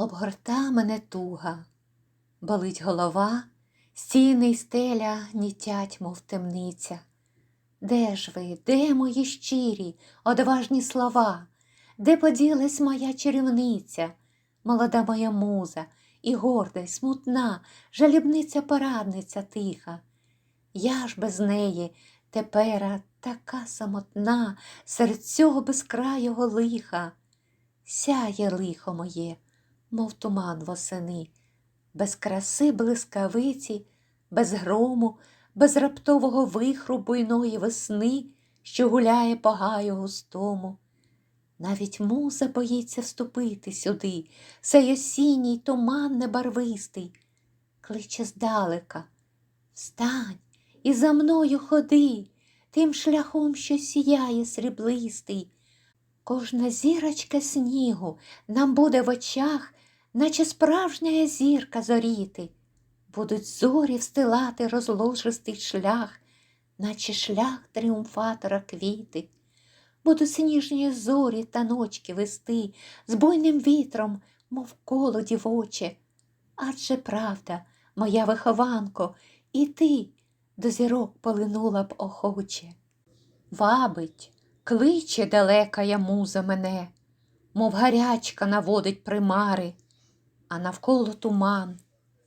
Обгорта мене туга, болить голова, стіни й стеля нітять, мов темниця. Де ж ви, де мої щирі, одважні слова? Де поділась моя чарівниця, молода моя муза, і горда, й смутна, жалібниця порадниця тиха? Я ж без неї тепера така самотна серед цього безкрайого лиха. Сяє лихо моє, мов туман восени, без краси блискавиці, без грому, без раптового вихру буйної весни, що гуляє по гаю густому. Навіть муза боїться вступити сюди, сей осінній туман небарвистий, кличе здалека. Встань і за мною ходи, тим шляхом, що сіяє сріблистий. Кожна зірочка снігу нам буде в очах, наче справжня зірка зоріти. Будуть зорі встилати розложистий шлях, наче шлях тріумфатора квіти. Будуть сніжні зорі та ночки вести з буйним вітром, мов коло дівоче. Адже правда, моя вихованко, і ти до зірок полинула б охоче. Вабить, кличе далекая муза мене, мов гарячка наводить примари, а навколо туман,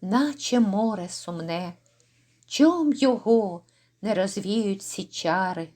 наче море сумне, чом його не розвіють всі чари.